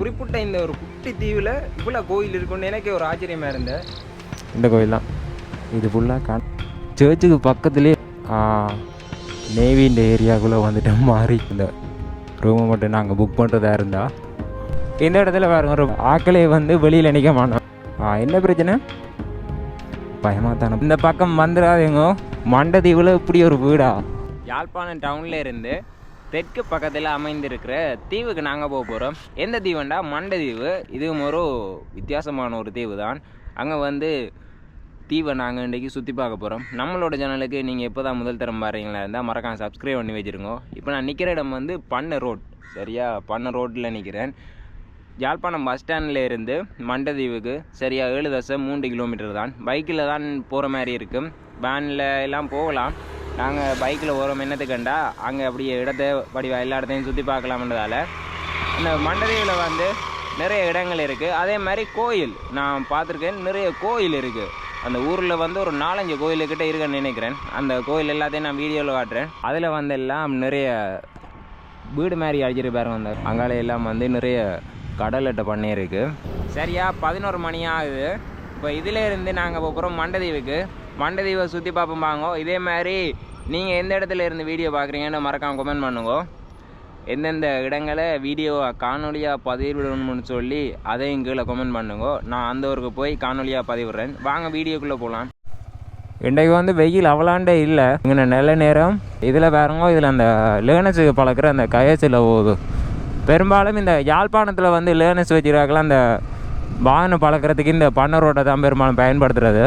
குறிப்பிட்ட இந்த ஒரு குட்டி தீவில் இவ்வளோ கோயில் இருக்குன்னு எனக்கே ஒரு ஆச்சரியமாக இருந்தேன் இந்த கோயில் தான் இது ஃபுல்லாக கான் சர்ச்சுக்கு பக்கத்துலேயே நேவின்ற ஏரியாக்குள்ளே வந்துட்டு மாறி இந்த ரூமை மட்டும் நாங்கள் புக் பண்ணுறதா இருந்தா. இந்த இடத்துல பாருங்க ஒரு ஆக்களே வந்து வெளியில் நிற்க மாட்டோம். ஆ, என்ன பிரச்சனை? பயமாக தானே. இந்த பக்கம் வந்துடாதீங்க. மண்டதீவில் இப்படி ஒரு வீடா? யாழ்ப்பாணம் டவுன்ல இருந்து தெற்கு பக்கத்தில் அமைந்திருக்கிற தீவுக்கு நாங்கள் போக போகிறோம் எந்த தீவுண்டா? மண்டை தீவு. இதுவும் ஒரு வித்தியாசமான ஒரு தீவு தான். அங்கே வந்து தீவை நாங்கள் இன்றைக்கி சுற்றி பார்க்க போகிறோம் நம்மளோட சேனலுக்கு நீங்கள் எப்போ தான் முதல் தரம் பாருங்களா இருந்தால் மறக்காம சப்ஸ்கிரைப் பண்ணி வச்சுருங்க. இப்போ நான் நிற்கிற இடம் வந்து பண்ணை ரோட் சரியா? பண்ணை ரோட்டில் நிற்கிறேன் யாழ்ப்பாணம் பஸ் ஸ்டாண்டில் இருந்து மண்டதீவுக்கு சரியாக ஏழு தசை மூன்று கிலோமீட்டர் தான். பைக்கில் தான் போகிற மாதிரி இருக்கும். வேனில் எல்லாம் போகலாம். நாங்கள் பைக்கில் போகிறோம் என்னத்துக்கண்டா அங்கே அப்படியே இடத்த படிவா எல்லா இடத்தையும் சுற்றி பார்க்கலாம்ன்றதால. இந்த மண்டதீவில் வந்து நிறைய இடங்கள் இருக்குது அதே மாதிரி கோயில் நான் பார்த்துருக்கேன் நிறைய கோயில் இருக்குது அந்த ஊரில் வந்து ஒரு நாலஞ்சு கோயிலுக்கிட்ட இருக்குன்னு நினைக்கிறேன். அந்த கோயில் எல்லாத்தையும் நான் வீடியோவில் காட்டுறேன். அதில் வந்து எல்லாம் நிறைய வீடு மாதிரி அழிச்சிருப்பாரு பாருங்க அந்த அங்கால எல்லாம் வந்து நிறைய கடலட்டை பண்ணியிருக்கு. சரியா பதினோரு மணி ஆகுது. இப்போ இதிலேருந்து நாங்கள் போகிறோம் மண்டதீவுக்கு மண்டதீவை சுற்றி பார்ப்போம் வாங்க இதே மாதிரி நீங்கள் எந்த இடத்துல இருந்து வீடியோ பார்க்குறீங்கன்னு மறக்காமல் கமெண்ட் பண்ணுங்க. எந்தெந்த இடங்களை வீடியோ காணொலியாக பதிவிடணும்னு சொல்லி அதையும் கீழே கமெண்ட் பண்ணுங்க. நான் அந்த ஊருக்கு போய் காணொலியாக பதிவிடுறேன். வாங்க வீடியோக்குள்ளே போகலாம் இன்றைக்கு வந்து வெயில் அவலாண்டே இல்லை. இங்கே நல்ல நேரம். இதில் பாருங்க இதில் அந்த லேனஸுக்கு பழக்கிற அந்த கயச்சில் போகுது. பெரும்பாலும் இந்த யாழ்ப்பாணத்தில் வந்து லேர்னஸ் வச்சுருக்காங்களா அந்த வாகனம் பழக்கிறதுக்கு இந்த பண்ண ரோட்டை தான் பெரும்பாலும் பயன்படுத்துறது.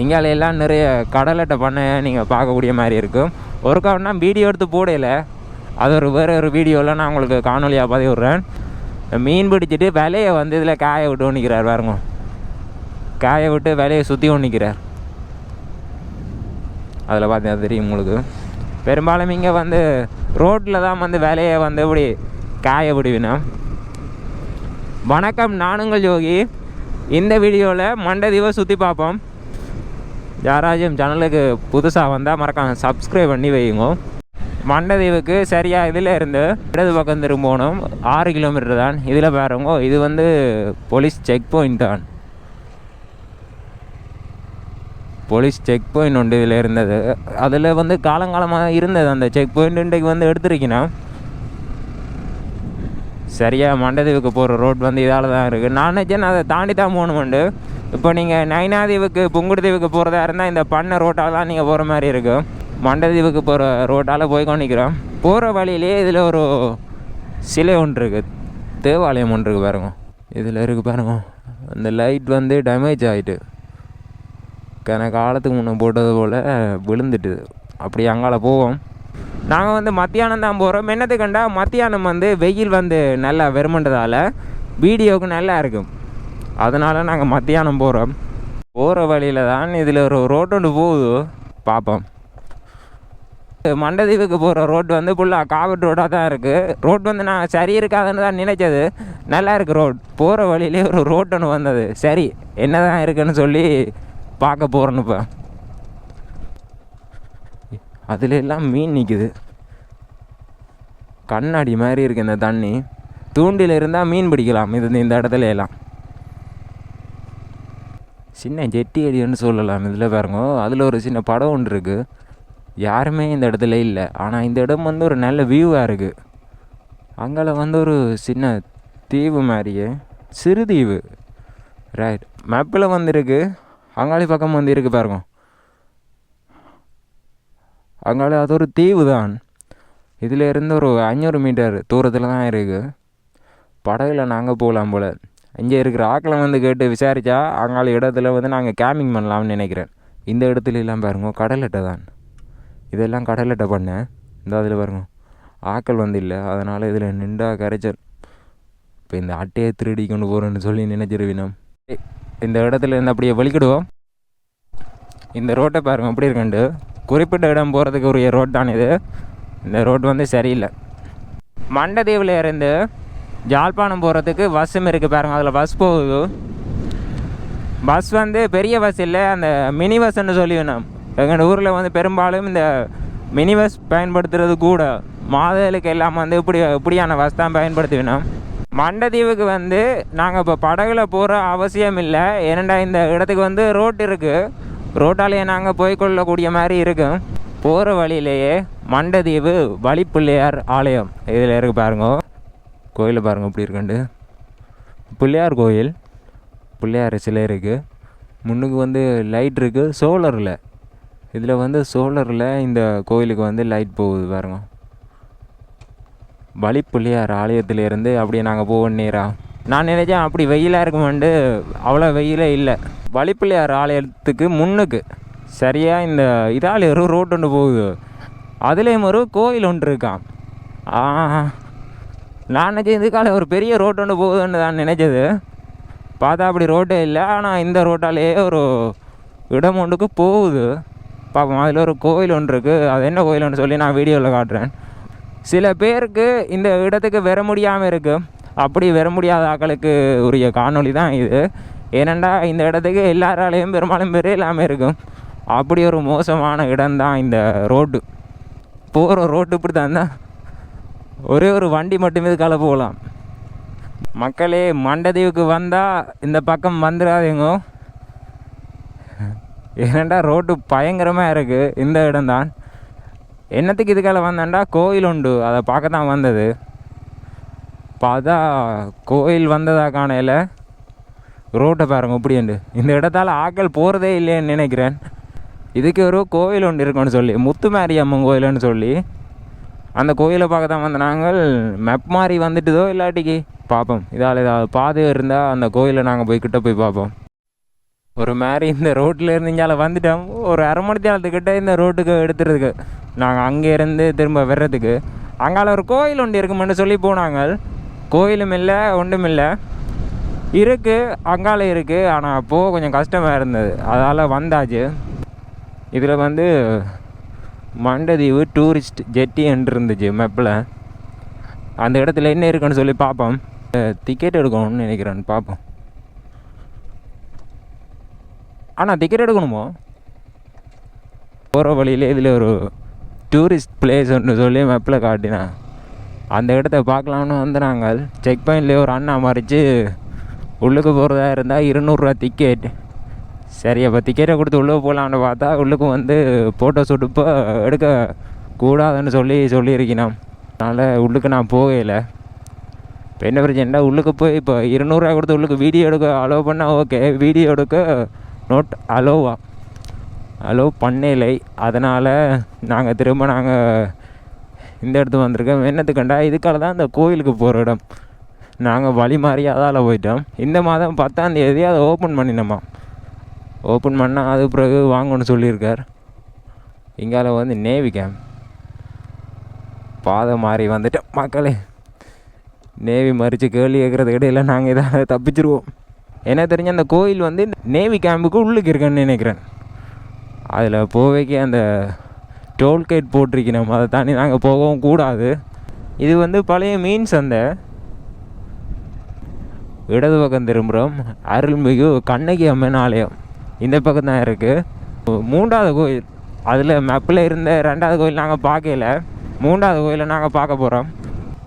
இங்காலையெல்லாம் நிறைய கடலட்டை பண்ண நீங்கள் பார்க்கக்கூடிய மாதிரி இருக்கும் ஒரு காரணம்னா வீடியோ எடுத்து போடையில அது ஒரு வேறு ஒரு வீடியோவில் நான் உங்களுக்கு காணொலியாக பதிவிடுறேன். மீன் பிடிச்சிட்டு விலையை வந்து இதில் காய விட்டு ஒன்றிக்கிறார் பாருங்க. காய விட்டு விலையை சுற்றி ஒன்றிக்கிறார் அதில் பார்த்தீங்கன்னா தெரியும் உங்களுக்கு. பெரும்பாலும் இங்கே வந்து ரோட்டில் தான் வந்து விலையை வந்து இப்படி காய விடுவினா வணக்கம் நானுங்கள் யோகி. இந்த வீடியோவில் மண்டதீவை சுற்றி பார்ப்போம். யாராச்சும் சேனலுக்கு புதுசாக வந்தால் மறக்காம சப்ஸ்கிரைப் பண்ணி வைங்க மண்டதீவுக்கு சரியாக இதில் இருந்து இடது பக்கம் திரும்பணும். ஆறு கிலோமீட்டர் தான் இதில் பாருங்க. இது வந்து போலீஸ் செக் பாயிண்ட் தான். போலீஸ் செக் பாயிண்ட் ஒன்று இதில் இருந்தது. அதில் வந்து காலங்காலமாக இருந்தது அந்த செக் பாயிண்ட் இன்றைக்கு வந்து எடுத்துருக்கீங்கன்னா சரியாக மண்டதீவுக்கு போகிற ரோட் வந்து இதால் தான் இருக்குது நான் நினச்சேன் அதை தாண்டி தான் போகணுமெண்டு. இப்போ நீங்கள் நைனாதீவுக்கு புங்குடுதீவுக்கு போகிறதா இருந்தால் இந்த பண்ண ரோட்டால் தான் நீங்கள் போகிற மாதிரி இருக்கும் மண்டதீவுக்கு போகிற ரோட்டால் போய் கொண்டிக்கிறோம் போகிற வழியிலே இதில் ஒரு சிலை ஒன்று இருக்குது தேவாலயம் ஒன்று இருக்குது பாருங்க. இதில் இருக்குது பாருங்க. அந்த லைட் வந்து டேமேஜ் ஆகிட்டு கன காலத்துக்கு முன்னே போட்டது போல் விழுந்துட்டு. அப்படி அங்கால போவோம். நாங்கள் வந்து மத்தியானம் தான் போகிறோம் என்னது கண்டால் மத்தியானம் வந்து வெயில் வந்து நல்லா வெறுமன்றதால் வீடியோவுக்கு நல்லா இருக்கும். அதனால் நாங்கள் மத்தியானம் போகிறோம் போகிற வழியில் தான் இதில் ஒரு ரோட் ஒன்று போகுது. பார்ப்போம் மண்டதீவுக்கு போகிற ரோட் வந்து ஃபுல்லாக காவட் ரோடாக தான் இருக்குது ரோட் வந்து நான் சரி இருக்காதுன்னு தான் நினைச்சது. நல்லா இருக்குது ரோட் போகிற வழியிலே ஒரு ரோட் ஒன்று வந்தது. சரி என்ன தான் இருக்குன்னு சொல்லி பார்க்க போகிறேன்னு இப்போ. அதில் எல்லாம் மீன் நிற்குது கண்ணாடி மாதிரி இருக்குது இந்த தண்ணி. தூண்டில் இருந்தால் மீன் பிடிக்கலாம். இது இந்த இடத்துல எல்லாம். சின்ன ஜெட்டி அடின்னு சொல்லலாம் இதில் பாருங்க. அதில் ஒரு சின்ன படம் ஒன்று இருக்குது யாருமே இந்த இடத்துல இல்லை. ஆனால் இந்த இடம் வந்து ஒரு நல்ல வியூவாக இருக்குது அங்கே வந்து ஒரு சின்ன தீவு மாதிரியே. சிறு தீவு. ரைட் மேப்பில் வந்திருக்கு அங்காளி பக்கம் வந்து இருக்குது பாருங்க. அங்காளி அது ஒரு தீவு தான். இதில் இருந்து ஒரு அஞ்சூறு மீட்டர் தூரத்தில் தான் இருக்குது படகுல நாங்கள் போகலாம் போல். இங்கே இருக்கிற ஆக்களை வந்து கேட்டு விசாரித்தா அங்கால இடத்துல வந்து நாங்கள் கேம்பிங் பண்ணலாம்னு நினைக்கிறேன். இந்த இடத்துல எல்லாம் பாருங்க கடலட்டை தான். இதெல்லாம் கடலட்டை பண்ணேன் இந்த அதில் பாருங்க ஆக்கள் வந்து இல்லை. அதனால் இதில் நின்றா கரைச்சல். இப்போ இந்த அட்டையை திருடி கொண்டு போகிறேன்னு சொல்லி நினைச்சிருவினோம் இந்த இடத்துல இருந்து அப்படியே வலிக்கிடுவோம். இந்த ரோட்டை பாருங்க எப்படி இருக்கண்டு? குறிப்பிட்ட இடம் போகிறதுக்கு உரிய ரோட் தான் இது. இந்த ரோட் வந்து சரியில்லை. மண்டதீவில் இருந்து ஜாழ்ப்பாணம் போகிறதுக்கு பஸ்ஸும் இருக்குது பாருங்க அதில் பஸ் போகுது. பஸ் வந்து பெரிய பஸ் இல்லை அந்த மினி பஸ்ன்னு சொல்லி வேணும் எங்கள் ஊரில் வந்து பெரும்பாலும் இந்த மினி பஸ் பயன்படுத்துறது கூட. மாதலுக்கு எல்லாம் வந்து இப்படி இப்படியான பஸ் தான் பயன்படுத்தி வேணும் மண்டதீவுக்கு வந்து நாங்கள் இப்போ படகுல போகிற அவசியம் இல்லை. ஏனண்டா இந்த இடத்துக்கு வந்து ரோட் இருக்குது ரோட்டாலேயே நாங்கள் போய்க்கொள்ளக்கூடிய மாதிரி இருக்கும் போகிற வழியிலேயே மண்டதீவு வழிப்பிள்ளையார் ஆலயம் இதில் இருக்கு பாருங்க. கோயிலை பாருங்கள் இப்படி இருக்குன்ட்டு. பிள்ளையார் கோயில். பிள்ளையார் சிலை இருக்குது முன்னுக்கு வந்து லைட் இருக்குது சோலரில் இதில் வந்து சோலரில் இந்த கோயிலுக்கு வந்து லைட் போகுது பாருங்க. வழிப்பிள்ளையார் ஆலயத்திலேருந்து அப்படியே நாங்கள் போவோம் நேராக நான் நினைச்சேன் அப்படி வெயிலாக இருக்குமாண்டு அவ்வளோ வெயிலே இல்லை. வழிப்பிள்ளையார் ஆலயத்துக்கு முன்னுக்கு சரியாக இந்த இதால் ஒரு ரோட் ஒன்று போகுது. அதுலேயும் ஒரு கோயில் ஒன்று இருக்கான் நான் நினச்சேன் இதுக்கால ஒரு பெரிய ரோட் ஒன்று போகுதுன்னு தான் நினச்சது. பார்த்தா அப்படி ரோட்டே இல்லை ஆனால் இந்த ரோட்டாலேயே ஒரு இடம் ஒன்றுக்கு போகுது. பார்ப்போம் அதில் ஒரு கோயில் ஒன்று இருக்குது அது என்ன கோயில்னு சொல்லி நான் வீடியோவில் காட்டுறேன். சில பேருக்கு இந்த இடத்துக்கு வர முடியாமல் இருக்குது அப்படி வர முடியாத ஆட்களுக்கு உரிய காணொளி தான் இது. ஏனெண்டா இந்த இடத்துக்கு எல்லாராலையும் பெரும்பாலும் பெரிய இல்லாமல் இருக்கும் அப்படி ஒரு மோசமான இடம்தான் இந்த ரோடு போகிற ரோட்டு இப்படி தான் தான். ஒரே ஒரு வண்டி மட்டுமே இதுக்கால போகலாம்? மக்களே மண்டதீவுக்கு வந்தால் இந்த பக்கம் வந்துடாதீங்க. ஏனண்டா ரோட்டு பயங்கரமாக இருக்குது இந்த இடம்தான். என்னத்துக்கு இதுக்கால வந்தேன்டா? கோயில் உண்டு. அதை பார்க்க தான் வந்தது. பார்த்தா கோயில் வந்ததா காணையில் ரோட்டை பாருங்க இப்படிண்டு இந்த இடத்தால் ஆட்கள் போகிறதே இல்லைன்னு நினைக்கிறேன். இதுக்கு ஒரு கோயில் ஒன்று இருக்குன்னு சொல்லி முத்துமாரி அம்மன் கோயில்னு சொல்லி. அந்த கோயிலை பார்க்க தான் வந்த நாங்கள் மெப் மாதிரி வந்துட்டுதோ இல்லாட்டிக்கு பார்ப்போம். இதால் ஏதாவது பாதை இருந்தால் அந்த கோயிலை நாங்கள் போய் கிட்ட போய் பார்ப்போம். ஒரு மாதிரி இந்த ரோட்டில் இருந்து வந்துட்டோம். ஒரு அரை மணி நேரத்துக்கிட்ட இந்த ரோட்டுக்கு எடுத்துறதுக்கு. நாங்கள் அங்கே இருந்து திரும்ப வர்றதுக்கு. அங்கால ஒரு கோயில் ஒன்று இருக்குமென்னு சொல்லி போனாங்க கோயிலும் இல்லை ஒன்றும் இல்லை. இருக்குது அங்கால இருக்குது ஆனால் போக கொஞ்சம் கஷ்டமாக இருந்தது. அதால் வந்தாச்சு. இதில் வந்து மண்டதீவு டூரிஸ்ட் ஜெட்டி என்று இருந்துச்சு மேப்பில் அந்த இடத்துல என்ன இருக்குன்னு சொல்லி பார்ப்போம். டிக்கெட் எடுக்கணும்னு நினைக்கிறேன் பார்ப்போம். ஆனால் டிக்கெட் எடுக்கணுமோ? போகிற வழியிலே இதில் ஒரு டூரிஸ்ட் பிளேஸ் ஒன்று சொல்லி மேப்பில் காட்டினேன் அந்த இடத்த பார்க்கலாம்னு வந்து நாங்கள் செக் பாயிண்ட்லேயே ஒரு அண்ணா மறைச்சு உள்ளுக்கு போகிறதா இருந்தால் இருநூறுவா டிக்கெட் சரி அப்போ டிக்கெட்டை கொடுத்து உள்ளே போகலான்னு பார்த்தா உள்ளுக்கு வந்து ஃபோட்டோ ஷூட்டுப்போ இப்போ எடுக்க கூடாதுன்னு சொல்லி சொல்லியிருக்கணும். அதனால் உள்ளுக்கு நான் போகலை இப்போ என்ன பிரச்சனைடா உள்ளுக்கு போய் இப்போ இருநூறுவா கொடுத்து உள்ளுக்கு வீடியோ எடுக்க அலோவ் பண்ணால் ஓகே வீடியோ எடுக்க நோட் அலோவா அலோவ் பண்ணலை. அதனால் நாங்கள் திரும்ப நாங்கள் இந்த இடத்துக்கு வந்திருக்கோம். என்னத்துக்கண்டா? இதுக்கால தான் இந்த கோயிலுக்கு போகிற இடம். நாங்கள் வழி மாறி அதால் போயிட்டோம். இந்த மாதம் பத்தாம் தேதி அதை ஓப்பன் பண்ணினோமா? ஓப்பன் பண்ணால் அது பிறகு வாங்கணும்னு சொல்லியிருக்கார். இங்கால வந்து நேவி கேம்ப் பாதை மாறி வந்துட்டேன் மக்களே நேவி மறித்து கேள்வி கேட்குறது இடையில நாங்கள் இதை தப்பிச்சிருவோம். என்ன தெரிஞ்ச அந்த கோயில் வந்து நேவி கேம்புக்கு உள்ளுக்கு இருக்குன்னு நினைக்கிறேன். அதில் போவைக்கு அந்த டோல்கேட் போட்டிருக்கணும். அதை தாண்டி நாங்கள் போகவும் கூடாது. இது வந்து பழைய மீன் சந்தை. இடது பக்கம் திரும்புகிறோம் அருள்மிகு கண்ணகி அம்மன் ஆலயம். இந்த பக்கம் தான் இருக்குது மூன்றாவது கோயில் அதில் மேப்பில் இருந்த ரெண்டாவது கோயில் நாங்கள் பார்க்கல. மூன்றாவது கோயிலை நாங்கள் பார்க்க போகிறோம்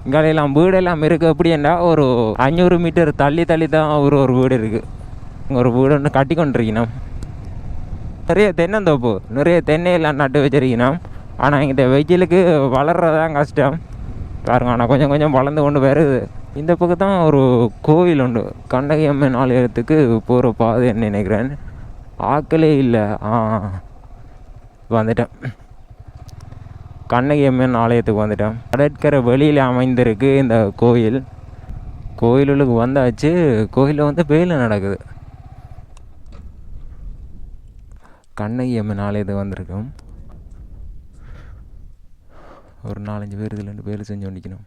இங்காலையெல்லாம் வீடெல்லாம் இருக்குது அப்படின்னா ஒரு அஞ்சூறு மீட்டர் தள்ளி தள்ளி தான் ஒரு ஒரு வீடு இருக்குது ஒரு வீடு ஒன்று கட்டி கொண்டிருக்கணும். நிறைய தென்னந்தோப்பு நிறைய தென்னையெல்லாம் நட்டு வச்சிருக்கணும். ஆனால் இந்த வெயிலுக்கு வளர்றதான் கஷ்டம். பாருங்க ஆனால் கொஞ்சம் கொஞ்சம் வளர்ந்து கொண்டு வருது. இந்த பக்கம் தான் ஒரு கோவில் உண்டு. கண்டகி அம்மன் ஆலயத்துக்கு போகிற பாதைன்னு நினைக்கிறேன். ஆக்களே இல்லை. ஆ வந்துட்டேன். கண்ணகி அம்மன் ஆலயத்துக்கு வந்துட்டேன். கடற்கரை வெளியில் அமைந்திருக்கு இந்த கோயில். கோயிலுக்கு வந்தாச்சு. கோயிலில் வந்து வெயில் நடக்குது. கண்ணகி அம்மன் ஆலயத்துக்கு வந்திருக்கோம். ஒரு நாலஞ்சு பேர் இதுலேருந்து ரெண்டு வேலை செஞ்சு நிற்கணும்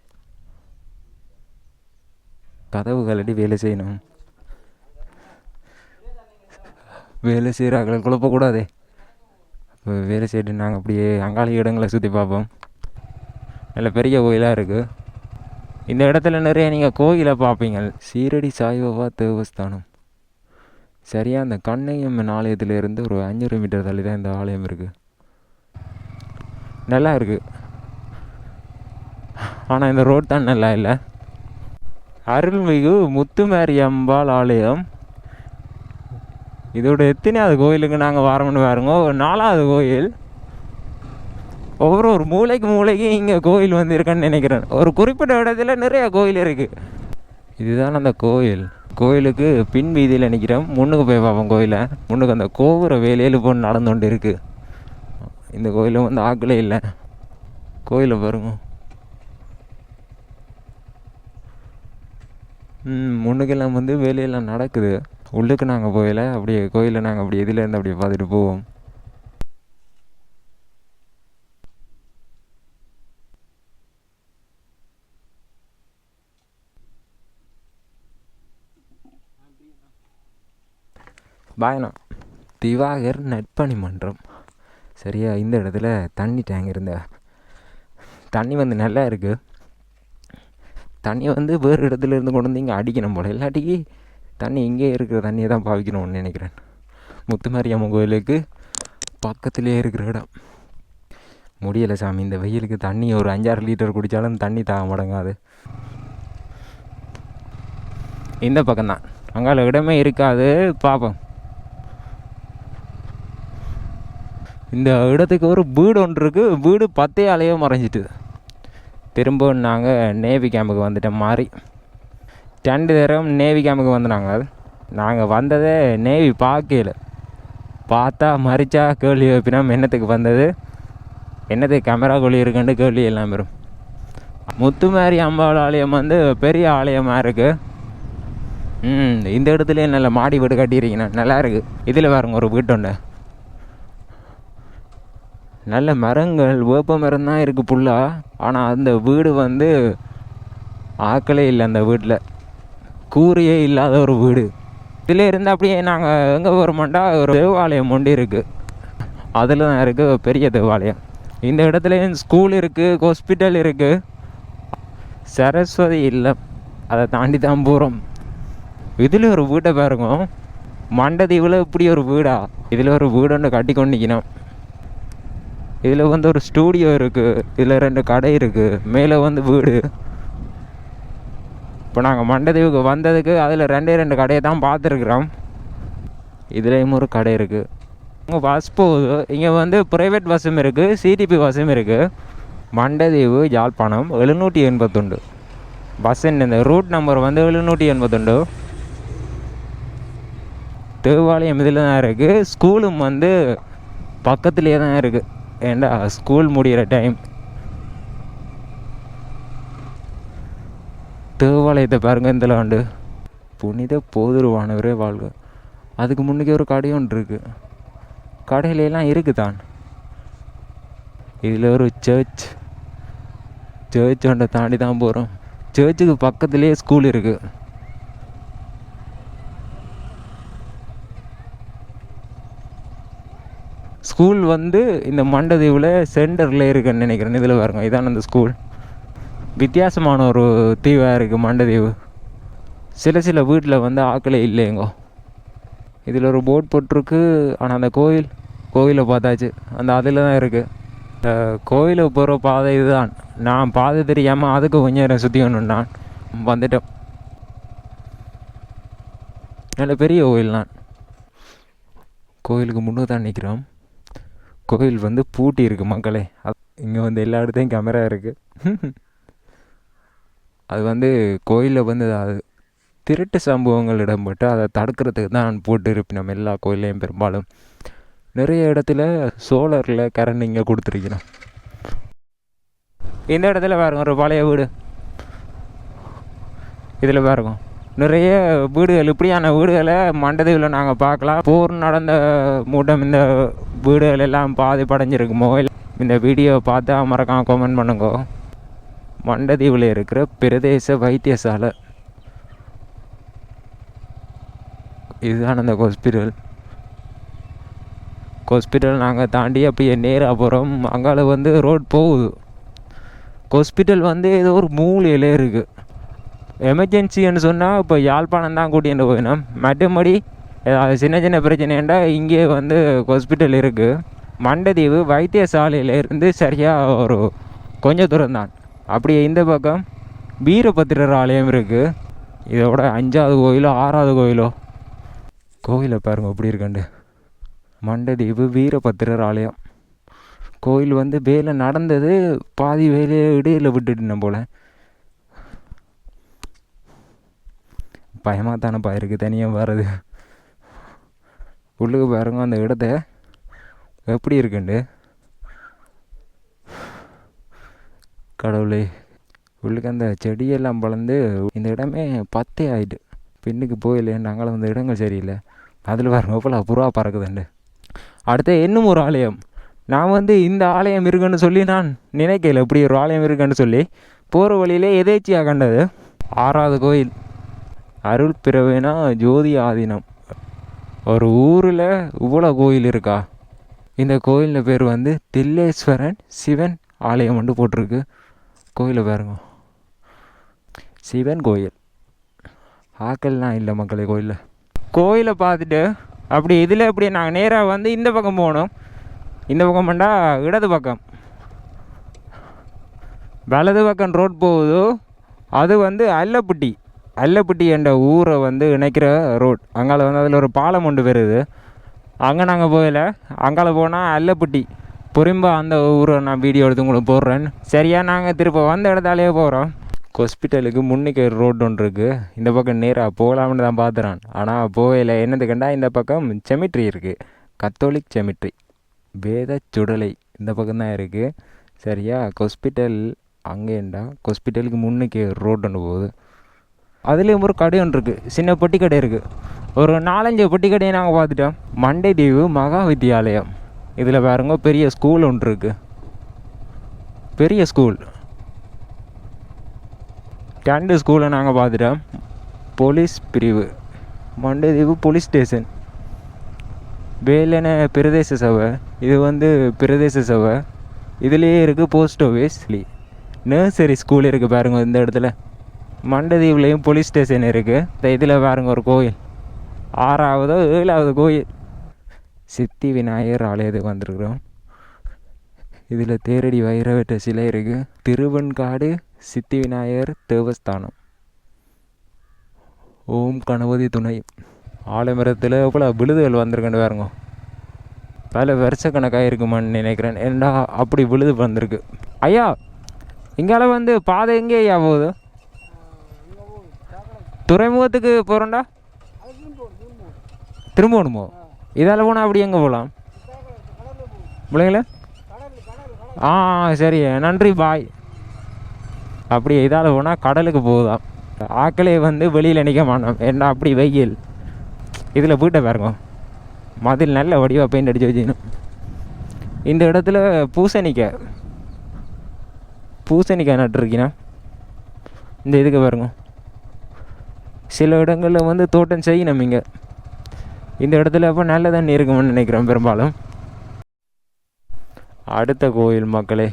கதவு கலட்டி வேலை செய்யணும். வேலை செய்கிறார்கள் குழப்பக்கூடாதே இப்போ வேலை செய்துட்டு நாங்கள் அப்படியே அங்காளி இடங்களை சுற்றி பார்ப்போம். நல்ல பெரிய கோயிலாக இருக்குது இந்த இடத்துல நிறைய நீங்கள் கோயிலை பார்ப்பீங்க. சீரடி சாய்பாபா தேவஸ்தானம். சரியாக அந்த கண்ணையம்மன் ஆலயத்திலேருந்து ஒரு அஞ்சூறு மீட்டர் தள்ளி தான் இந்த ஆலயம் இருக்குது நல்லா இருக்குது ஆனால் இந்த ரோட் தான் நல்லா இல்லை. அருள்மிகு முத்துமாரியம்பாள் ஆலயம் இதோட எத்தனையாவது கோயிலுக்கு நாங்கள் வரோம்னு பாருங்க. ஒரு நாலாவது கோயில். ஒவ்வொரு ஒரு மூளைக்கு மூளைக்கும் இங்கே கோயில் வந்து இருக்குன்னு நினைக்கிறேன். ஒரு குறிப்பிட்ட இடத்துல நிறைய கோயில் இருக்குது இதுதான் அந்த கோயில். கோயிலுக்கு பின் வீதியில் நிற்கிறோம் முன்னுக்கு போய் பார்ப்போம் கோயிலை. முன்னுக்கு அந்த கோபுர வேலையில் போய் நடந்து கொண்டு இருக்குது இந்த கோயிலும் வந்து ஆக்களே இல்லை. கோயிலை பாருங்க. ம் முன்னுக்கெல்லாம் வந்து வேலையெல்லாம் நடக்குது. உள்ளுக்கு நாங்கள் போகல அப்படியே கோயிலை நாங்கள் அப்படி இதுலேருந்து அப்படியே பார்த்துட்டு போவோம். பாயனா திவாகர் நட்பணி மன்றம் சரியா இந்த இடத்துல தண்ணி டேங்க் இருந்த? தண்ணி வந்து நல்லா இருக்குது தண்ணி வந்து வேறு இடத்துல இருந்து கொண்டு வந்து இங்கே அடிக்கணும் போல. இல்லாட்டிக்கு தண்ணி இங்கே இருக்கிற தண்ணியை தான் பாவிக்கணும்னு நினைக்கிறேன். முத்துமாரியம்மன் கோயிலுக்கு பக்கத்துலேயே இருக்கிற இடம். முடியலை சாமி இந்த வெயிலுக்கு தண்ணி ஒரு அஞ்சாறு லிட்டர் குடித்தாலும் தண்ணி தாக முடங்காது. இந்த பக்கம்தான் அங்கால இடமே இருக்காது பார்ப்போம் இந்த இடத்துக்கு ஒரு வீடு ஒன்று இருக்குது வீடு பத்தே அலையோ மறைஞ்சிட்டு. திரும்ப நாங்கள் நேவி கேம்புக்கு வந்துட்டோம் மாறி. ரெண்டு தரம் நேவி கேம்புக்கு வந்து நாங்கள் நாங்கள் வந்ததே நேவி பார்க்கல பார்த்தா மறிச்சா கேள்வி வைப்பினா என்னத்துக்கு வந்தது? என்னத்துக்கு கேமரா கொள்ளி இருக்குன்னு கேள்வி எல்லாம் வரும். முத்துமாரி அம்பாள் ஆலயம் வந்து பெரிய ஆலயமாக இருக்குது ம் இந்த இடத்துலயே நல்ல மாடி வீடு கட்டியிருக்கீங்க. நல்லா இருக்குது இதில் பாருங்க ஒரு வீட்டுண்டு நல்ல மரங்கள் வேப்ப மரம் தான் இருக்குது ஃபுல்லாக ஆனால் அந்த வீடு வந்து ஆக்களே இல்லை அந்த வீட்டில் கூரையே இல்லாத ஒரு வீடு. இதில் இருந்து அப்படியே நாங்கள் எங்கே போகிறோமாண்டா ஒரு தேவாலயம் ஒன்று இருக்குது அதில் தான் இருக்குது பெரிய தேவாலயம். இந்த இடத்துலையும் ஸ்கூல் இருக்குது ஹாஸ்பிட்டல் இருக்குது சரஸ்வதி இல்லை. அதை தாண்டி தான் போகிறோம் இதில் ஒரு வீட்டை பாருங்க. மண்டதீவில் இப்படி ஒரு வீடா? இதில் ஒரு வீடு ஒன்று கட்டி கொண்டிக்கணும் இதில் வந்து ஒரு ஸ்டூடியோ இருக்குது இதில் ரெண்டு கடை இருக்குது மேலே வந்து வீடு. இப்போ நாங்கள் மண்டதீவுக்கு வந்ததுக்கு அதில் ரெண்டே ரெண்டு கடையை தான் பார்த்துருக்குறோம். இதுலேயும் ஒரு கடை இருக்குது இங்கே பஸ் போகுது இங்கே வந்து ப்ரைவேட் பஸ்ஸும் இருக்குது சிடிபி பஸ்ஸும் இருக்குது மண்டதீவு யாழ்ப்பாணம் எழுநூற்றி எண்பத்தொண்டு பஸ்ஸின் இந்த ரூட் நம்பர் வந்து எழுநூற்றி எண்பத்தொண்டு தேவாலயம் இதில் தான் இருக்குது ஸ்கூலும் வந்து பக்கத்துலேயே தான் இருக்குது ஏண்டா ஸ்கூல் முடிகிற டைம் தேவாலயத்தை பாருங்கள் இந்த ஆண்டு. புனித போதுருவானவரே வாழ்க. அதுக்கு முன்னுக்கு ஒரு கடையும் ஒன்று இருக்குது கடையில இருக்குது தான் இதில் ஒரு சர்ச் சர்ச் ஒன்றை தாண்டி தான் போகிறோம் சர்ச்சுக்கு பக்கத்துலேயே ஸ்கூல் இருக்குது ஸ்கூல் வந்து இந்த மண்டதீவில் சென்டரில் இருக்குன்னு நினைக்கிறேன். இதில் பாருங்க. இதான் அந்த ஸ்கூல் வித்தியாசமான ஒரு தீவாக இருக்குது மண்டதீவு. சில சில வீட்டில் வந்து ஆக்களே இல்லைங்கோ. இதில் ஒரு போட் போட்டிருக்கு ஆனால் அந்த கோயில் கோயிலை பார்த்தாச்சு. அந்த அதில் தான் இருக்குது இந்த போகிற பாதை இதுதான். நான் பாதை தெரியாமல் அதுக்கு கொஞ்சம் நேரம் சுற்றி நான் வந்துட்டேன். நல்ல பெரிய கோயில் தான் கோயிலுக்கு முன்னே தான் நிற்கிறோம் கோயில் வந்து பூட்டி இருக்குது மக்களே. இங்கே வந்து எல்லா இடத்தையும் கேமரா இருக்குது அது வந்து கோயிலில் வந்து அது திருட்டு சம்பவங்கள் இடம்பெற்று அதை தடுக்கிறதுக்கு தான் போட்டு இருப்பினோம் எல்லா கோயிலையும் பெரும்பாலும். நிறைய இடத்துல சோலரில் கரண்ட் இங்கே கொடுத்துருக்கணும் இந்த இடத்துல பாருங்க ஒரு பழைய வீடு. இதில் பாருங்க நிறைய வீடுகள் இப்படியான வீடுகளை மண்டதீவில் நாங்கள் பார்க்கலாம். போர் நடந்த மூட்டம் இந்த வீடுகள் எல்லாம் பாதிப்படைஞ்சிருக்குமோ? இல்லை இந்த வீடியோவை பார்த்தா மறக்காம கமெண்ட் பண்ணுங்க. மண்டதீவில் இருக்கிற பிரதேச வைத்தியசாலை. இதுதான் அந்த ஹாஸ்பிட்டல் ஹாஸ்பிட்டல் நாங்கள் தாண்டி அப்படியே நேராக போகிறோம் அங்கால வந்து ரோட் போகுது. ஹாஸ்பிட்டல் வந்து ஏதோ ஒரு மூலையில் இருக்குது எமர்ஜென்சின்னு சொன்னால் இப்போ யாழ்ப்பாணம் தான் கூட்டிகிட்டு போயினோம் மற்றபடி ஏதாவது சின்ன சின்ன பிரச்சனைண்டா இங்கே வந்து ஹாஸ்பிட்டல் இருக்குது மண்டதீவு வைத்தியசாலையில் இருந்து சரியாக ஒரு கொஞ்சம் தூரம் தான் அப்படியே இந்த பக்கம் வீரபத்திரர் ஆலயம் இருக்குது இதோட அஞ்சாவது கோயிலோ ஆறாவது கோயிலோ. கோயிலை பாருங்க எப்படி இருக்கண்டு மண்டதீவு வீரபத்திரர் ஆலயம். கோயில் வந்து வேலை நடந்தது பாதி வேலையை இடையில விட்டுட்டேன் போல. பயமாக தானேப்பா இருக்குது தனியாக வர்றது. உள்ளுக்கு பாருங்க அந்த இடத்த எப்படி இருக்குண்டு கடவுளே. உள்ளுக்கு அந்த செடியெல்லாம் வளர்ந்து இந்த இடமே பத்தே ஆயிட்டு. பின்னுக்கு போயில்லைன்னு நாங்களும் அந்த இடங்கள் சரியில்லை. அதில் பாருங்க போல புறா பறக்குதுண்டு அடுத்து இன்னும் ஒரு ஆலயம். நான் வந்து இந்த ஆலயம் இருக்குன்னு சொல்லி நான் நினைக்கல. இப்படி ஒரு ஆலயம் இருக்குன்னு சொல்லி. போகிற வழியிலே எதேச்சியாக கண்டது? ஆறாவது கோயில். அருள் பிறவைனா ஜோதி ஆதீனம். ஒரு ஊரில் இவ்வளோ கோயில் இருக்கா? இந்த கோயிலில் பேர் வந்து தில்லேஸ்வரன் சிவன் ஆலயம் வந்து போட்டிருக்கு. கோயிலை பாருங்க. சிவன் கோயில். ஆக்கள்லாம் இல்லை மக்களே கோயிலில். கோயிலை பார்த்துட்டு அப்படி இதில் அப்படி நாங்கள் நேராக வந்து இந்த பக்கம் போகணும். இந்த பக்கம் பண்ணா இடது பக்கம். வலது பக்கம் ரோட் போகுதோ. அது வந்து அல்லப்பட்டி. அல்லப்பட்டி என்ற ஊரை வந்து இணைக்கிற ரோட் அங்கால வந்து அதில் ஒரு பாலம் ஒன்று வருது. அங்கே நாங்கள் போகல. அங்கால போனால் அல்லப்பட்டி. புரிம்பா அந்த ஊரை நான் வீடியோ எடுத்து உங்களுக்கு போடுறேன். சரியா நாங்கள் திரும்ப வந்த இடத்தாலேயே போகிறோம் ஹாஸ்பிட்டலுக்கு முன்னுக்கு ரோடு ஒன்று இருக்குது இந்த பக்கம் நேராக போகலாம்னு தான் பார்த்துறான் ஆனால் போகல என்னதுக்கண்டா இந்த பக்கம் செமிட்ரி இருக்குது கத்தோலிக் செமிட்ரி வேத சுடலை. இந்த பக்கம் தான் இருக்குது சரியா ஹாஸ்பிட்டல் அங்கேண்டா ஹாஸ்பிட்டலுக்கு முன்னுக்கு ரோடு ஒன்று போகுது. அதுலேயும் ஒரு கடை ஒன்று இருக்குது சின்ன பொட்டி கடை இருக்குது ஒரு நாலஞ்சு பொட்டி கடையை நாங்கள் பார்த்துட்டோம். மண்டை தீவு மகா வித்தியாலயம். இதில் பாருங்க பெரிய ஸ்கூல் ஒன்று இருக்குது பெரிய ஸ்கூல் ரெண்டு ஸ்கூலை நாங்கள் பார்த்துட்டோம். போலீஸ் பிரிவு. மண்டதீவு போலீஸ் ஸ்டேஷன் வேலன பிரதேச சபை. இது வந்து பிரதேச சபை. இதுலேயே இருக்குது போஸ்ட் ஆஃபீஸ் நர்சரி ஸ்கூல் இருக்குது பாருங்க இந்த இடத்துல. மண்டதீவுலேயும் போலீஸ் ஸ்டேஷன் இருக்குது இதில் பாருங்க ஒரு கோயில். ஆறாவதோ ஏழாவது கோயில். சித்தி விநாயகர் ஆலயத்துக்கு வந்திருக்கிறோம். இதில் தேரடி வைரவட்ட சிலை இருக்குது திருவெண்காடு சித்தி விநாயகர் தேவஸ்தானம். ஓம் கணபதி துணை. ஆலமரத்தில் போல் விழுதுகள் வந்திருக்குன்னு பாருங்க. பல வருஷக்கணக்காக இருக்குமான்னு நினைக்கிறேன். ஏன்டா அப்படி விழுது வந்திருக்கு? ஐயா இங்கால வந்து பாதை எங்கே ஐயா போகுது? துறைமுகத்துக்கு போகிறோண்டா திரும்பணுமோ இதால் போனால் அப்படி எங்கே போகலாம் பிள்ளைங்கள? ஆ சரி. நன்றி பாய். அப்படி இதால் போனால் கடலுக்கு போகுதாம் ஆக்களே வந்து வெளியில் நிற்க மாட்டோம். என்ன அப்படி வெயில்? இதில் வீட்டை பாருங்க. மதில் நல்ல வடிவாக பெயிண்ட் அடித்து வச்சுக்கணும் இந்த இடத்துல பூசணிக்காய். பூசணிக்காய் நட்டுருக்கீனா? இந்த இதுக்கு பாருங்க. சில இடங்களில் வந்து தோட்டம் செய்யணும் இங்கே. இந்த இடத்துல அப்போ நல்ல தண்ணி இருக்கும்னு நினைக்கிறேன் பெரும்பாலும். அடுத்த கோயில் மக்களே.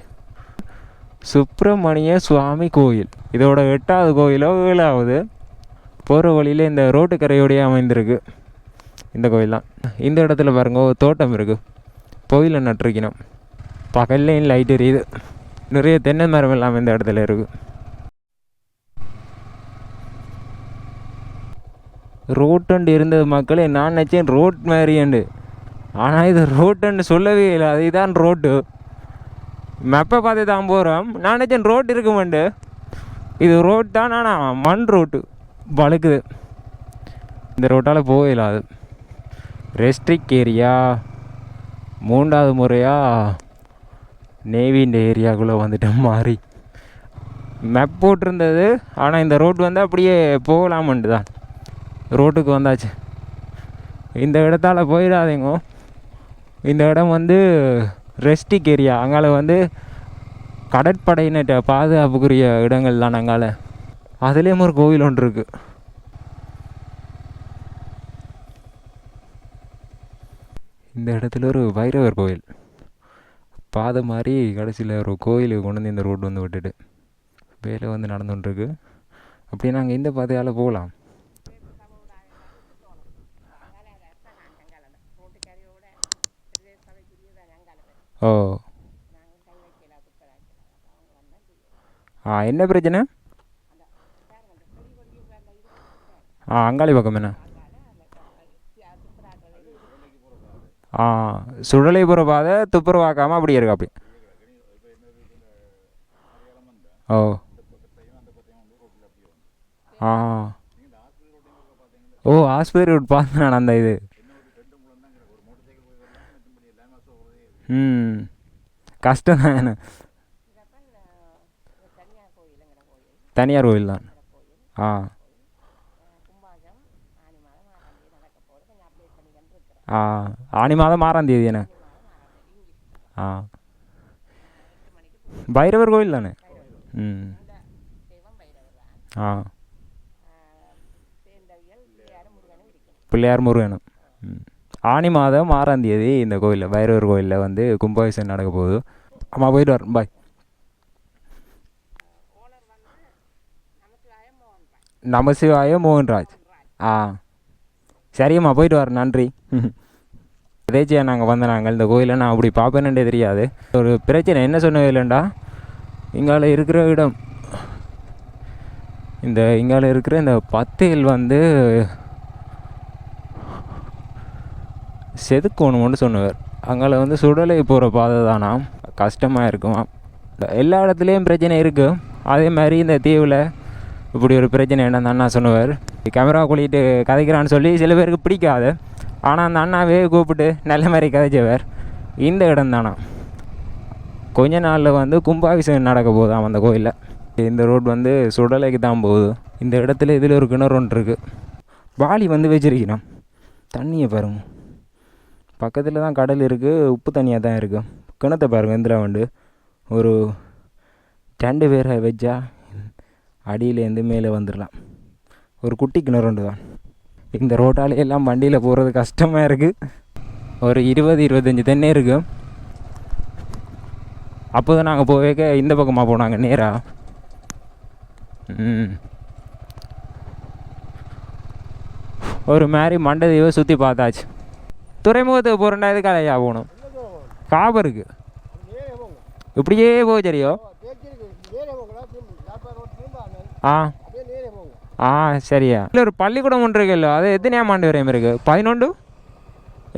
சுப்பிரமணிய சுவாமி கோயில். இதோட எட்டாவது கோயிலோ ஏழாவது போகிற வழியில் இந்த ரோட்டு கரையோடையே அமைந்திருக்கு. இந்த கோயில் தான் இந்த இடத்துல பாருங்க ஒரு தோட்டம் இருக்குது கோயிலில் நட்டிருக்கணும். பகல்லையும் லைட் எரியுது. நிறைய தென்னை மரம் எல்லாம் இந்த இடத்துல இருக்குது ரோட்டண்டு இருந்தது மக்களே. நான் நினச்சேன் ரோட் மேரியண்டு ஆனால் இது ரோட்டுன்னு சொல்லவே இல்லை. அதுதான் ரோட்டு மெப்பை பார்த்து தான் போகிறோம் நான் நினச்சேன் ரோட் இருக்குமெண்டு இது ரோட் தான் ஆனால் மண் ரோட்டு வழுக்குது. இந்த ரோட்டால் போகலாது ரெஸ்ட்ரிக் ஏரியா மூன்றாவது முறையாக நேவின்ற ஏரியாக்குள்ளே வந்துட்டேன் மாறி. மேப் போட்டிருந்தது ஆனால் இந்த ரோட் வந்து அப்படியே போகலாமண்டு தான் ரோட்டுக்கு வந்தாச்சு. இந்த இடத்தால் போயிடாதீங்க. இந்த இடம் வந்து ரெஸ்டிக் ஏரியா. அங்கால வந்து கடற்படையினட்ட பாதுகாப்புக்குரிய இடங்கள் தான் அங்கால. அதுலேயும் ஒரு கோவில் ஒன்று இருக்குது இந்த இடத்துல ஒரு பைரவர் கோயில் பாதை மாதிரி கடைசியில் ஒரு கோயிலுக்கு கொண்டு வந்து இந்த ரோடு வந்து விட்டுட்டு வேலை வந்து நடந்துகிட்டுருக்கு அப்படியே நாங்கள் இந்த பாதையால் போகலாம். ஓ. ஆ என்ன பிரச்சனை? ஆ அங்காளி பக்கம் என்ன? ஆ சுடலைபுர பாதை துப்புரவாக்காமல் அப்படி இருக்கு அப்படி ஓ. ஆ. ஓ ஆஸ்பத்திரி ரூட் பார்த்தேன் நான் அந்த இது. ம். கஷ்டம் தான் என்ன தனியார் கோயில் தான். ஆ. ஆ. ஆனி மாதம் ஆறாம் தேதி என்ன? ஆ. பைரவர் கோயில் தானே? ம். ஆ. பிள்ளையார் முருகனும். ம். ஆனி மாதம் ஆறாம் தேதி இந்த கோயிலில் பைரவர் கோயிலில் வந்து கும்பாபிஷேகம் நடக்க போகுது. அம்மா போயிட்டு வரேன். பாய் நமசிவாய மோகன்ராஜ். ஆ. சரியம்மா போயிட்டு வரேன். நன்றி. எதேச்சியாக நாங்கள் வந்த நாங்கள் இந்த கோயிலை நான் அப்படி பார்ப்பேனே தெரியாது. ஒரு பிரச்சனை என்ன சொன்ன இல்லைண்டா இங்கால இருக்கிற இடம். இந்த இங்கால இருக்கிற இந்த பத்தையில் வந்து செதுக்கணும்னு சொன்னவர். அங்கே வந்து சுடலை போகிற பாதை தானா? கஷ்டமாக இருக்குமா? எல்லா இடத்துலையும் பிரச்சனை இருக்குது அதே மாதிரி இந்த தீவில் இப்படி ஒரு பிரச்சனை என்ன அண்ணா சொன்னவர். கேமரா குளிட்டு கதைக்கிறான்னு சொல்லி சில பேருக்கு பிடிக்காது. ஆனால் அந்த அண்ணாவே கூப்பிட்டு நல்ல மாதிரி கதைச்சவர். இந்த இடம் தானா? கொஞ்ச நாளில் வந்து கும்பாபிஷேகம் நடக்க போகுதாம் அந்த கோயிலில். இந்த ரோட் வந்து சுடலைக்கு தான் போகுது. இந்த இடத்துல இதில் ஒரு கிணறு ஒன்று இருக்குது வாளி வந்து வச்சிருக்கிறோம் தண்ணியை பாருங்கள் பக்கத்தில் தான் கடல் இருக்குது உப்பு தண்ணியாக தான் இருக்குது கிணத்தை பாருங்கள் இந்திரா வந்து ஒரு ரெண்டு பேரை வச்சா அடியிலேருந்து மேலே வந்துடலாம் ஒரு குட்டி கிணறு தான். இந்த ரோட்டாலே எல்லாம் வண்டியில் போகிறது கஷ்டமாக இருக்குது ஒரு இருபது இருபத்தஞ்சி தென்னை இருக்குது அப்போ தான் நாங்கள் போவேக்க இந்த பக்கமாக போனாங்க நேராக ஒரு மாதிரி மண்டதீவை சுற்றி பார்த்தாச்சு. துறைமுகத்துக்கு போகிறேன்டா எதுக்கு அலையா போகணும். காபருக்கு. இப்படியே போக சரியோ ஆ. ஆ சரியா. இல்லை ஒரு பள்ளிக்கூடம் ஒன்று இருக்குல்ல அது எத்தனையாம் ஆண்டு வரையும் இருக்குது பதினொன்று?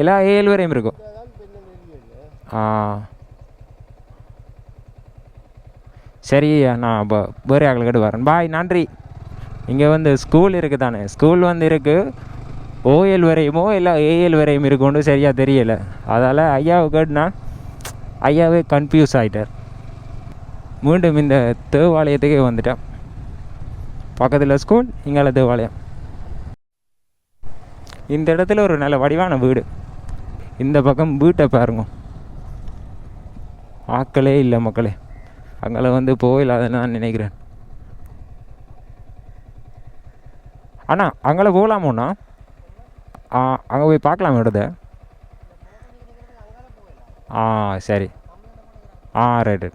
இல்லை ஏழு வரையும் இருக்கும் ஆ. சரியா நான் இப்போ வேறு கிட்ட வரேன். பாய் நன்றி. இங்கே வந்து ஸ்கூல் இருக்குது தானே ஸ்கூல் வந்து இருக்குது ஓஎல் வரையுமோ இல்லை ஏஎல் வரையும் இருக்கும்னு சரியாக தெரியலை. அதால் ஐயாவை கேட்டுனா ஐயாவே கன்ஃபியூஸ் ஆகிட்டார் மீண்டும் இந்த தேவாலயத்துக்கே வந்துட்டேன். பக்கத்தில் ஸ்கூல் இங்கால தேவாலயம். இந்த இடத்துல ஒரு நல்ல வடிவான வீடு. இந்த பக்கம் வீட்டை பாருங்க. ஆக்களே இல்லை மக்களே. அங்கே வந்து போயில்லாத நான் நினைக்கிறேன். அண்ணா அங்கே போகலாமோண்ணா? அங்கே போய் பார்க்கலாம் இடத்த ஆ சரி. ஆ ரைட்டு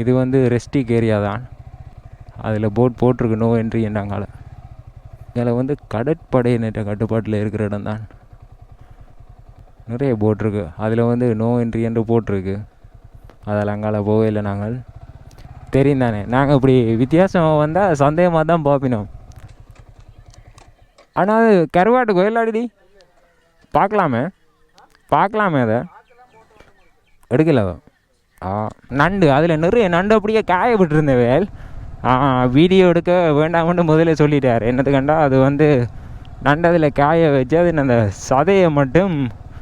இது வந்து ரெஸ்டிக் ஏரியா தான். அதில் போட் போட்டிருக்கு நோ என்ட்ரி என்றாங்கால இதில் வந்து கடற்படையினற்ற கட்டுப்பாட்டில் இருக்கிற இடம் தான். நிறைய போட்ருக்கு அதில் வந்து நோ என்ட்ரி என்று போட்டிருக்கு அதில் அங்கால போகவே இல்லை நாங்கள். தெரியும் தானே. நாங்கள் இப்படி வித்தியாசம் வந்தால் சந்தேகமாக தான் பார்ப்பினோம் ஆனால் அது கருவாட்டு கோயிலாடிடி. பார்க்கலாமே. பார்க்கலாமே அதை. எடுக்கல ஆ நண்டு. அதில் நிறைய நண்டு அப்படியே காய விட்டுருந்தேன் வேல். ஆ வீடியோ எடுக்க வேண்டாம்னு முதல்ல சொல்லிட்டார். என்னது கண்டா அது வந்து நண்டு அதில் காய வச்சு அது அந்த சதையை மட்டும்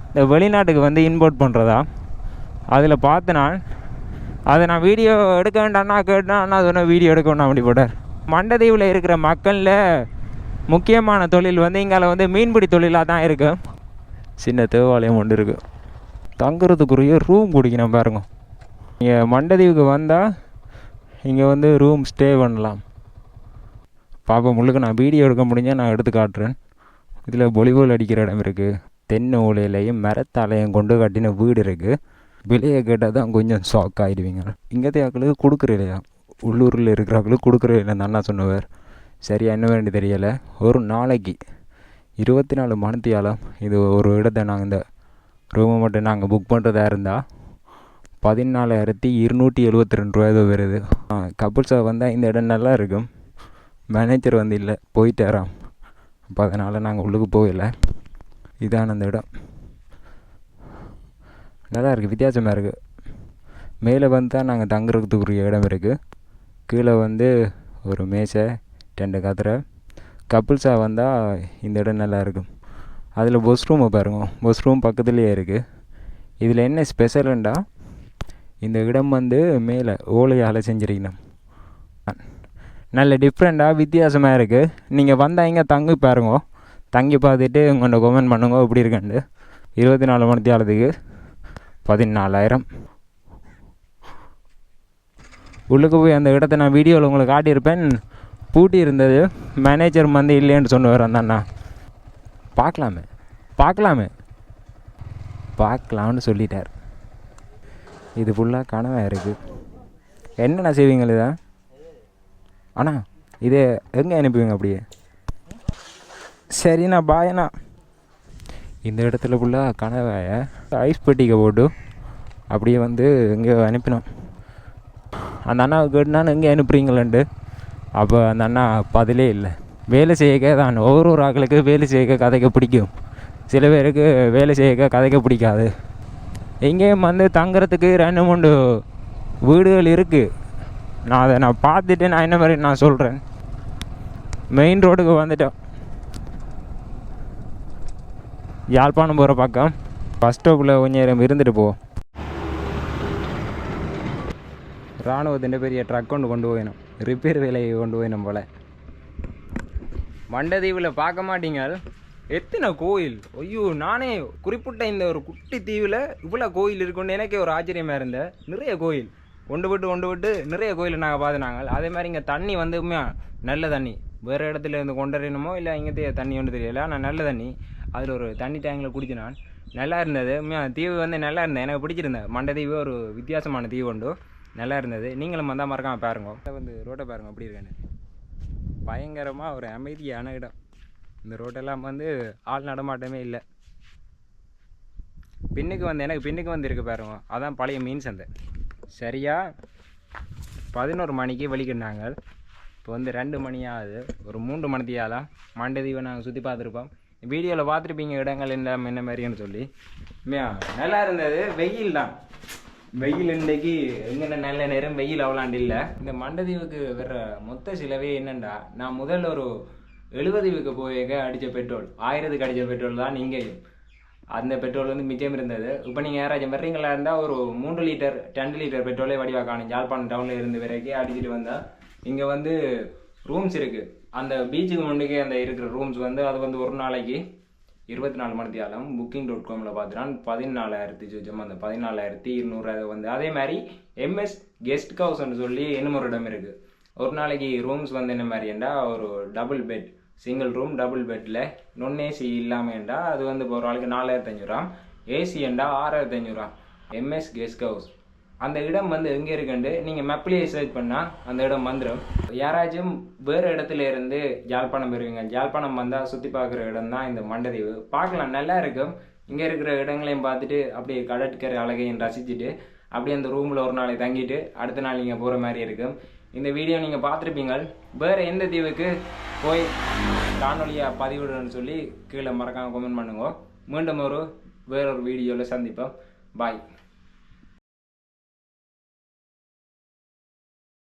இந்த வெளிநாட்டுக்கு வந்து இம்போர்ட் பண்ணுறதா அதில் பார்த்து நான் அதை நான் வீடியோ எடுக்க வேண்டாம்னா கேட்டேன். அண்ணா சொன்ன வீடியோ எடுக்க வேண்டாம் அப்படி போட்டார். மண்டதீவில் இருக்கிற மக்களில் முக்கியமான தொழில் வந்து இங்கால வந்து மீன்பிடி தொழிலாக தான் இருக்குது சின்ன தேவாலயம் ஒன்று இருக்குது தங்குறதுக்குரிய ரூம் குடிக்கணும் பாருங்க. இங்கே மண்டதீவுக்கு வந்தால் இங்கே வந்து ரூம் ஸ்டே பண்ணலாம். பாப்பா முழுக்க நான் வீடியோ எடுக்க முடிஞ்சால் நான் எடுத்து காட்டுறேன். இதில் பொலிபோல் அடிக்கிற இடம் இருக்குது தென்னை ஓலையிலையும் மரத்தாலையும் கொண்டு கட்டின வீடு இருக்குது விலையை கேட்டால் தான் கொஞ்சம் ஷாக் ஆகிடுவீங்க இங்கே தேக்களுக்கு கொடுக்குற இல்லையா? உள்ளூரில் இருக்கிறாக்களுக்கு கொடுக்குற இல்லைன்னு அண்ணா சொன்னவர். சரியாக என்ன தெரியலை. ஒரு நாளைக்கு இருபத்தி நாலு மணித்தியாலம் இது ஒரு இடத்தை நாங்கள் இந்த ரூமை மட்டும் நாங்கள் புக் பண்ணுறதா இருந்தால் பதினாலாயிரத்தி இருநூற்றி எழுபத்தி ரெண்டு ரூபா ஏதோ வருது. கப்புள்ஸாக வந்தால் இந்த இடம் நல்லா இருக்கும். மேனேஜர் வந்து இல்லை போயிட்டாராம். அப்போ அதனால் நாங்கள் உள்ளுக்கு போகல. இதான அந்த இடம். நல்லா இருக்குது வித்தியாசமாக இருக்குது மேலே வந்து தான் நாங்கள் தங்குறதுக்குரிய இடம் இருக்குது கீழே வந்து ஒரு மேசை ரெண்டு கதிரை கப்புள்ஸாக வந்தால் இந்த இடம் நல்லா இருக்கும். அதில் பஸ் ரூமை பாருங்க. பஸ் ரூம் பக்கத்துலேயே இருக்குது இதில் என்ன ஸ்பெஷலுண்டா இந்த இடம் வந்து மேலே ஓலையால் செஞ்சுருக்கணும். நல்ல டிஃப்ரெண்ட்டாக வித்தியாசமாக இருக்குது நீங்கள் வந்தால் இங்கே தங்கி பாருங்க. தங்கி பார்த்துட்டு உங்கள்கிட்ட கமெண்ட் பண்ணுங்க. எப்படி இருக்குண்டு இருபத்தி நாலு மணி தேலத்துக்கு பதினாலாயிரம். உள்ளுக்கு போய் அந்த இடத்த நான் வீடியோவில் உங்களுக்கு காட்டியிருப்பேன். பூட்டி இருந்தது மேனேஜர் வந்து இல்லைன்னு சொன்னவர் அந்த அண்ணா. பார்க்கலாமே. பார்க்கலாமே. பார்க்கலாம்னு சொல்லிட்டார். இது ஃபுல்லாக கனவாக இருக்குது என்னண்ணா செய்வீங்க இதை அண்ணா இது எங்கே அனுப்புவீங்க அப்படியே? சரிண்ணா பாயண்ணா இந்த இடத்துல ஃபுல்லாக கனவாய ஐஸ் பெட்டிக்கை போட்டு அப்படியே வந்து இங்கே அனுப்பினோம். அந்த அண்ணாவை கேட்டுனா எங்கே அனுப்புறீங்களேன்ட்டு. அப்போ அந்த அண்ணா பதிலே இல்லை. வேலை செய்யக்க தான். ஒவ்வொரு ஒரு ஆட்களுக்கு வேலை செய்யக்க கதைக்க பிடிக்கும். சில பேருக்கு வேலை செய்யக்க கதைக்க பிடிக்காது. எங்கேயும் வந்து தங்குறதுக்கு ரெண்டு மூணு வீடுகள் இருக்குது நான் அதை நான் பார்த்துட்டு நான் என்ன மாதிரி நான் சொல்கிறேன் மெயின் ரோடுக்கு வந்துட்டோம். யாழ்ப்பாணம் போகிற பக்கம். பஸ் ஸ்டாப்பில் கொஞ்சம் நேரம் இருந்துட்டு போ. இராணுவத்திൻ്റെ பெரிய ட்ரக் ஒன்று கொண்டு போயிடும் ரிப்பேர் வேலையை கொண்டு போய் போல். மண்டதீவில் பார்க்க மாட்டீங்க எத்தனை கோயில்? ஐயோ நானே குறிப்பிட்ட இந்த ஒரு குட்டி தீவில் இவ்வளோ கோயில் இருக்குன்னு எனக்கே ஒரு ஆச்சரியமாக இருந்தேன் நிறைய கோயில். கொண்டு விட்டு கொண்டு விட்டு நிறைய கோயில் நாங்கள் பார்த்துனாங்க அதே மாதிரி இங்கே தண்ணி வந்து நல்ல தண்ணி. வேறு இடத்துல இருந்து கொண்டு வரணுமோ இல்லை இங்கே தண்ணி ஒன்று தெரியல. ஆனால் நல்ல தண்ணி. அதில் ஒரு தண்ணி டேங்கில் குடிச்சு நான். நல்லா இருந்தது. தீவு வந்து நல்லா இருந்தது. எனக்கு பிடிச்சிருந்தேன் மண்டதீவு ஒரு வித்தியாசமான தீவு உண்டு. நல்லா இருந்தது. நீங்களும் வந்தால் மறக்காமல் பாருங்க. வந்து ரோட்டை பாருங்க அப்படி இருக்கேன்னு. பயங்கரமாக ஒரு அமைதியான இடம். இந்த ரோட்டெல்லாம் வந்து ஆள் நடமாட்டமே இல்லை. பின்னுக்கு வந்து எனக்கு பின்னுக்கு வந்து இருக்கு பாருங்க. அதான் பழைய மீன் சந்தை. சரியாக பதினோரு மணிக்கு வலிக்கிட்டாங்க இப்போ வந்து ரெண்டு மணி ஆகுது ஒரு மூன்று மணித்தியாலாம் மண்டதீவை நாங்கள் சுற்றி பார்த்துருப்போம். வீடியோவில் பார்த்துருப்பீங்க இடங்கள் என்ன என்ன மாதிரின்னு சொல்லி. நல்லா இருந்தது. வெயில் தான். வெயில் இன்னைக்கு எங்கன நல்ல நேரம் வெயில் அவ்வளாண்டு இல்லை. இந்த மண்டதீவுக்கு வர்ற மொத்த செலவே என்னண்டா? நான் முதல்ல ஒரு எழுபதீவுக்கு போயிக்க அடித்த பெட்ரோல். ஆயிரத்துக்கு அடித்த பெட்ரோல் தான் இங்கேயும். அந்த பெட்ரோல் வந்து மிச்சம் இருந்தது. இப்போ நீங்கள் யாராச்சும் வர்றீங்களா இருந்தால் ஒரு மூன்று லிட்டர் ரெண்டு லிட்டர் பெட்ரோலே வடிவாக காணும். யாழ்ப்பாணம் டவுனில் இருந்து வரைக்கும் அடிச்சுட்டு வந்தால் இங்கே வந்து ரூம்ஸ் இருக்குது அந்த பீச்சுக்கு முன்னுக்கே அந்த இருக்கிற ரூம்ஸ் வந்து அது வந்து ஒரு நாளைக்கு இருபத்தி நாலு மணி தியாலம் புக்கிங் டாட் காமில் பார்த்துட்டான் பதினாலாயிரத்தி சுச்சம் அந்த பதினாலாயிரத்தி இருநூறு அது வந்து. அதே மாதிரி எம்எஸ் கெஸ்ட் ஹவுஸ்னு சொல்லி இன்னும் ஒரு இடம் இருக்குது ஒரு நாளைக்கு ரூம்ஸ் வந்து என்ன மாதிரிண்டா ஒரு double bed single room double பெட்டில் நொன் ஏசி இல்லாமல்ண்டா அது வந்து இப்போ ஒரு ஆளுக்கு நாலாயிரத்தி ஏசி ஏசியண்டா ஆறாயிரத்தி அஞ்சூறாம் எம்எஸ் கெஸ்ட் ஹவுஸ் அந்த இடம் வந்து எங்கே இருக்குன்ட்டு நீங்கள் மேப்லேயே சர்ச் பண்ணால் அந்த இடம் வந்துடும் யாராச்சும் வேறு இடத்துல இருந்து யாழ்ப்பாணம் இருக்குங்க யாழ்ப்பாணம் வந்தால் சுற்றி பார்க்குற இடம் தான் இந்த மண்டதீவு. பார்க்கலாம் நல்லா இருக்கும். இங்கே இருக்கிற இடங்களையும் பார்த்துட்டு அப்படியே கடற்கரை அழகையும் ரசிச்சுட்டு அப்படியே அந்த ரூமில் ஒரு நாளை தங்கிட்டு அடுத்த நாள் நீங்கள் போகிற மாதிரி இருக்கும். இந்த வீடியோ நீங்கள் பார்த்துருப்பீங்க. வேறு எந்த தீவுக்கு போய் காணொலியாக பதிவிடுன்னு சொல்லி கீழே மறக்காமல் கமெண்ட் பண்ணுங்க. மீண்டும் ஒரு வேறொரு வீடியோவில் சந்திப்போம். பாய்